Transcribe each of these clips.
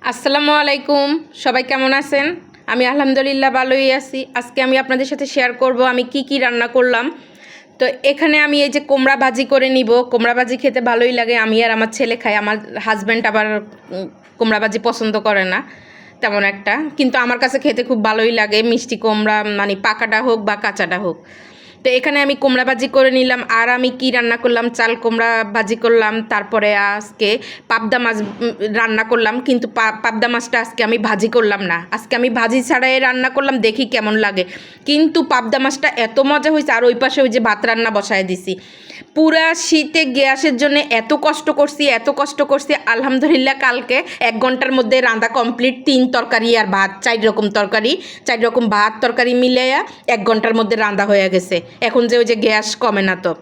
আসসালামু আলাইকুম। সবাই কেমন আছেন? আমি আলহামদুলিল্লাহ ভালোই আছি। আজকে আমি আপনাদের সাথে শেয়ার করব আমি কি কি রান্না করলাম। তো এখানে আমি এই যে কোমড়া ভাজি করে নিব। কোমড়া ভাজি খেতে ভালোই লাগে। আমি আর আমার ছেলে খাই। আমার হাজব্যান্ড আবার কোমড়া ভাজি পছন্দ করে না, তেমন একটা। কিন্তু আমার কাছে খেতে খুব ভালোই লাগে। মিষ্টি কুমড়া মানে পাকাটা হোক বা কাঁচাটা হোক। তো এখানে আমি কুমড়া ভাজি করে নিলাম, আর আমি কি রান্না করলাম? চাল কুমড়া ভাজি করলাম, তারপরে আজকে পাবদা মাছ রান্না করলাম, কিন্তু পাবদা মাছটা আজকে আমি ভাজি করলাম না। আজকে আমি ভাজি ছাড়াই রান্না করলাম, দেখি কেমন লাগে। কিন্তু পাবদা মাছটা এত মজা হয়েছে, আর ওই পাশে ওই যে ভাত রান্না বসায় দিছি। পুরা শীতে গ্যাসের জন্য এত কষ্ট করছি, এত কষ্ট করছি। আলহামদুলিল্লাহ, কালকে এক ঘণ্টার মধ্যে রান্না কমপ্লিট। তিন তরকারি আর ভাত, চার রকম তরকারি, চার রকম ভাত তরকারি মিলাইয়া এক ঘণ্টার মধ্যে রান্না হয়ে গেছে। এখন যে ওই যে গ্যাস কমে না তো।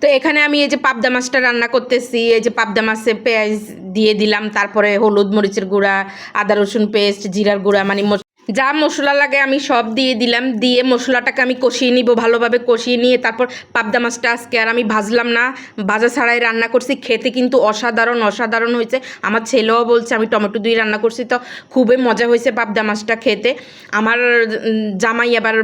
তো এখানে আমি এই যে পাবদা মাছটা রান্না করতেছি, এই যে পাবদা মাছে পেঁয়াজ দিয়ে দিলাম, তারপরে হলুদ মরিচের গুঁড়া, আদা রসুন পেস্ট, জিরার গুঁড়া মানে যা মশলা লাগে আমি সব দিয়ে দিলাম। দিয়ে মশলাটাকে আমি কষিয়ে নিব, ভালোভাবে কষিয়ে নিয়ে তারপর পাবদা মাছটা আজকে আর আমি ভাজলাম না। ভাজা ছাড়াই রান্না করছি, খেতে কিন্তু অসাধারণ অসাধারণ হয়েছে। আমার ছেলেও বলছে, আমি টমেটো দিয়ে রান্না করছি তো খুবই মজা হয়েছে পাবদা মাছটা খেতে। আমার জামাই আবার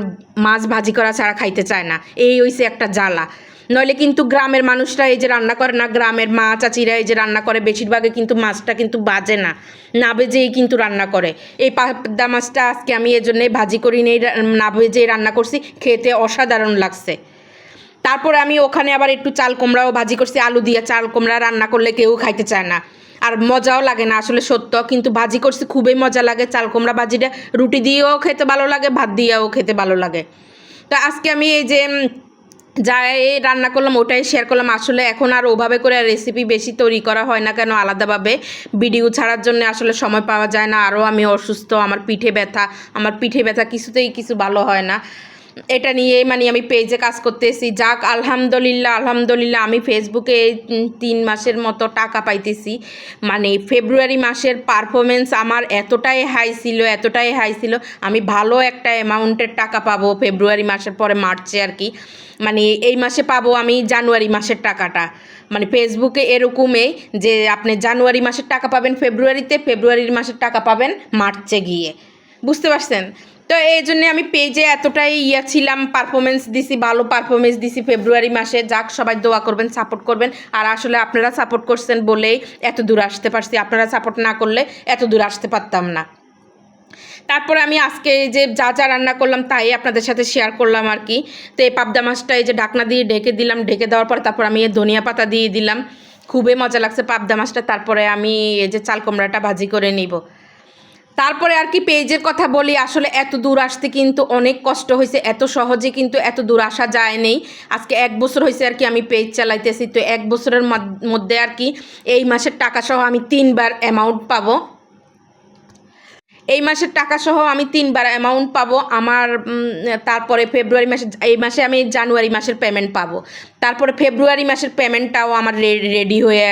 মাছ ভাজি করা ছাড়া খাইতে চায় না। এই হয়েছে একটা জ্বালা। নইলে কিন্তু গ্রামের মানুষরা এই যে রান্না করে না, গ্রামের মা চাচিরা এই যে রান্না করে, বেশিরভাগে কিন্তু মাছটা কিন্তু বাজে না। না বেজেই কিন্তু রান্না করে। এই পাবদা মাছটা আজকে আমি এই জন্যে ভাজি করি নেই না বেজেই রান্না করছি, খেতে অসাধারণ লাগছে। তারপরে আমি ওখানে আবার একটু চাল কুমড়াও ভাজি করছি, আলু দিয়ে চাল কুমড়া রান্না করলে কেউ খাইতে চায় না। আর মজাও লাগে না, আসলে সত্য, কিন্তু ভাজি করছি, খুবই মজা লাগে চাল কুমড়া ভাজিটা। রুটি দিয়েও খেতে ভালো লাগে, ভাত দিয়েও খেতে ভালো লাগে। তো আজকে আমি এই যে যা এই রান্না করলাম, ওটাই শেয়ার করলাম। আসলে এখন আর ওভাবে করে রেসিপি বেশি তৈরি করা হয় না কেন আলাদাভাবে। ভিডিও ছাড়ার জন্য আসলে সময় পাওয়া যায় না। আরও আমি অসুস্থ, আমার পিঠে ব্যথা, আমার পিঠে ব্যথা কিছুতেই কিছু ভালো হয় না। এটা নিয়ে মানে আমি পেজে কাজ করতেছি। যাক, আলহামদুলিল্লাহ আলহামদুলিল্লাহ আমি ফেসবুকে তিন মাসের মতো টাকা পাইতেছি। মানে ফেব্রুয়ারি মাসের পারফরমেন্স আমার এতটাই হাই ছিল, এতটাই হাই ছিল। আমি ভালো একটা অ্যামাউন্টের টাকা পাবো ফেব্রুয়ারি মাসের পরে মার্চে আর কি। মানে এই মাসে পাবো আমি জানুয়ারি মাসের টাকাটা। মানে ফেসবুকে এরকমই যে আপনি জানুয়ারি মাসের টাকা পাবেন ফেব্রুয়ারিতে ফেব্রুয়ারির মাসের টাকা পাবেন মার্চে গিয়ে। বুঝতে পারছেন? তো এই জন্যে আমি পেজে এতটাই ইয়া ছিলাম পারফরমেন্স দিছি, ভালো পারফরমেন্স দিছি ফেব্রুয়ারি মাসে। যাক, সবাই দোয়া করবেন সাপোর্ট করবেন। আর আসলে আপনারা সাপোর্ট করছেন বলেই এত দূর আসতে পারছি। আপনারা সাপোর্ট না করলে এত দূর আসতে পারতাম না। তারপরে আমি আজকে যে যা যা রান্না করলাম তাই আপনাদের সাথে শেয়ার করলাম আর কি। তো এই পাবদা মাছটা এই যে ঢাকনা দিয়ে ঢেকে দিলাম, ঢেকে দেওয়ার পর তারপর আমি ধনিয়া পাতা দিয়ে দিলাম। খুবই মজা লাগছে পাবদা মাছটা। তারপরে আমি এই যে চাল কুমড়াটা ভাজি করে নিব। তারপরে আর কি পেজের কথা বলি, আসলে এত দূর আসতে কিন্তু অনেক কষ্ট হয়েছে, এত সহজে কিন্তু এত দূর আসা যায় নেই। আজকে এক বছর হয়েছে আর কি আমি পেজ চালাইতেছি, তো এক বছরের মধ্যে আর কি এই মাসের টাকা সহ আমি তিনবার অ্যামাউন্ট পাবো। এই মাসের টাকা সহ আমি তিনবার অ্যামাউন্ট পাবো, আমার তারপরে ফেব্রুয়ারি মাসে, এই মাসে আমি জানুয়ারি মাসের পেমেন্ট পাবো। তারপরে ফেব্রুয়ারি মাসের পেমেন্টটাও আমার রেডি হয়ে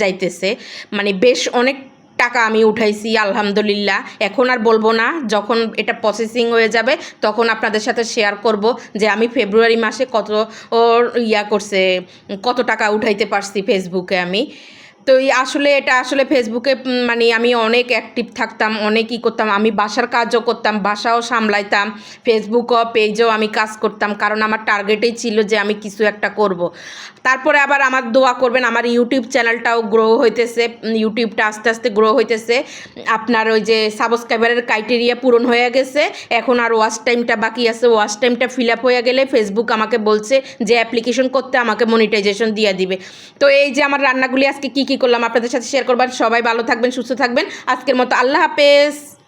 যাইতেছে। মানে বেশ অনেক টাকা আমি উঠাইছি, আলহামদুলিল্লাহ। এখন আর বলব না, যখন এটা প্রসেসিং হয়ে যাবে, তখন আপনাদের সাথে শেয়ার করব যে আমি ফেব্রুয়ারি মাসে কত ইয়া করছে, কত টাকা উঠাইতে পারছি ফেসবুকে আমি। তো এই আসলে এটা আসলে ফেসবুকে মানে আমি অনেক অ্যাক্টিভ থাকতাম অনেক ই করতাম। আমি বাসার কাজও করতাম, বাসাও সামলাইতাম ফেসবুকও পেজও আমি কাজ করতাম, কারণ আমার টার্গেটেই ছিল যে আমি কিছু একটা করব। তারপরে আবার আমার দোয়া করবেন, আমার ইউটিউব চ্যানেলটাও গ্রো হইতেছে ইউটিউবটা আস্তে আস্তে গ্রো হইতেছে। আপনার ওই যে সাবস্ক্রাইবারের ক্রাইটেরিয়া পূরণ হয়ে গেছে, এখন আর ওয়াচ টাইমটা বাকি আছে। ওয়াচ টাইমটা ফিল আপ হয়ে গেলে ফেসবুক আমাকে বলছে যে অ্যাপ্লিকেশন করতে আমাকে মনিটাইজেশন দিয়ে দিবে। তো এই যে আমার রান্নাগুলি আজকে কী কী করলাম? আপনাদের সাথে শেয়ার করবার সবাই ভালো থাকবেন, সুস্থ থাকবেন। আজকের মতো আল্লাহ হাফেজ।